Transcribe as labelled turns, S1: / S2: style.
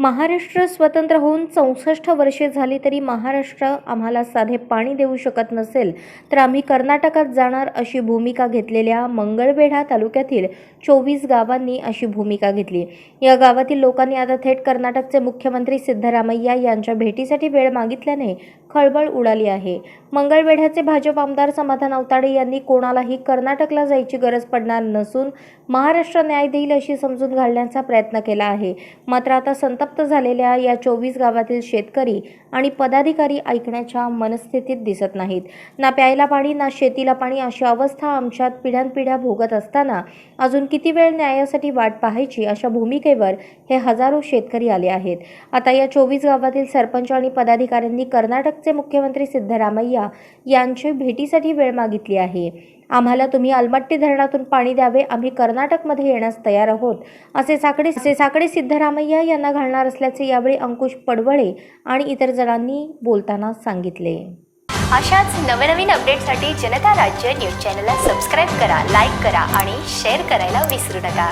S1: महाराष्ट्र स्वतंत्र होऊन चौसष्ट वर्षे झाली तरी महाराष्ट्र आम्हाला साधे पाणी देऊ शकत नसेल तर आम्ही कर्नाटकात जाणार अशी भूमिका घेतलेल्या मंगळवेढा तालुक्यातील चोवीस गावांनी अशी भूमिका घेतली. या गावातील लोकांनी आता थेट कर्नाटकचे मुख्यमंत्री सिद्धरामय्या यांच्या भेटीसाठी वेळ मागितल्याने खळबळ उडाली आहे. मंगळवेढ्याचे भाजप आमदार समाधान अवताडे यांनी कोणालाही कर्नाटकला जायची गरज पडणार नसून महाराष्ट्र न्याय देईल अशी समजून घालण्याचा प्रयत्न केला आहे. मात्र आता संतप्त झालेल्या या चोवीस गावातील शेतकरी आणि पदाधिकारी ऐकण्याच्या मनस्थितीत दिसत नाहीत. ना प्यायला पाणी ना शेतीला पाणी अशी अवस्था आमच्यात पिढ्यानपिढ्या भोगत असताना अजून किती वेळ न्यायासाठी वाट पाहायची अशा भूमिकेवर हे हजारो शेतकरी आले आहेत. आता या चोवीस गावातील सरपंच आणि पदाधिकाऱ्यांनी कर्नाटक कर्नाटकचे मुख्यमंत्री सिद्धरामय्या यांची भेटीसाठी वेळ मागितली आहे. आम्हाला तुम्ही अलमट्टी धरणातून पाणी द्यावे आम्ही कर्नाटकमध्ये येण्यास तयार आहोत असे साकडे असे साकडे सिद्धरामय्या यांना घालणार असल्याचे यावेळी अंकुश पडवळे आणि इतर जणांनी बोलताना सांगितले.
S2: अशाच नवनवीन अपडेटसाठी जनता राज्य न्यूज चॅनलला सबस्क्राईब करा लाईक करा आणि शेअर करायला विसरू नका.